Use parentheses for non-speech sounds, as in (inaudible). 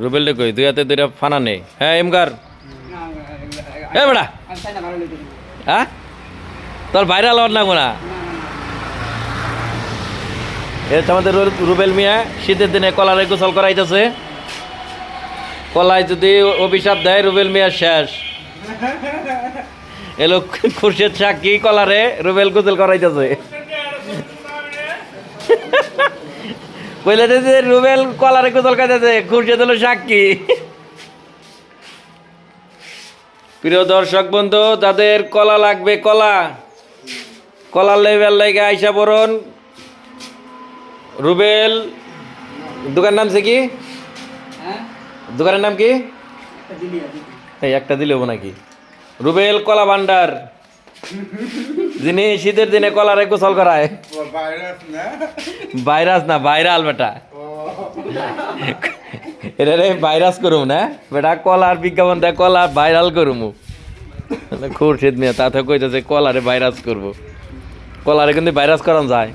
রুবেল রে কই, দুই হাতে দুইটা ফানা নেই। হ্যাঁ এমগার এ বেড়া। হ্যাঁ? তোর বাইরে আলো না। গোনা এটা আমাদের রুবেল মিয়া, শীতের দিনে কলারে গোসল করাইতেছে। কলায় যদি অভিশাপ দেয়, রুবেল মিয়া শেষ। এলো খুরশেদ সাক্ষী কলারে রুবেল গোসল করাইতেছে। কইলে যে রুবেল কলারে গোসল খাইতেছে খুরশেদ হলো সাক্ষী। প্রিয় দর্শক বন্ধু যাদের কলা লাগবে কলা। কলার লেভেল লাগে আইসা বরণ। রুবেল দোকানের নাম সে কি? দোকানের নাম কি? এই একটা দিলেও নাকি? রুবেল কলা ভান্ডার। (laughs) যিনি শীতের দিনে কলারে গোসল করায়। ভাইরাস না? না ভাইরাল বেটা। এটা রে ভাইরাস করুম না? বেটা কলার বিজ্ঞাপন দেয় কলা ভাইরাল করুম। শীত নিয়ে তাতে কইতেছে কলারে ভাইরাস করব। কলারে কিন্তু ভাইরাস করান যায়।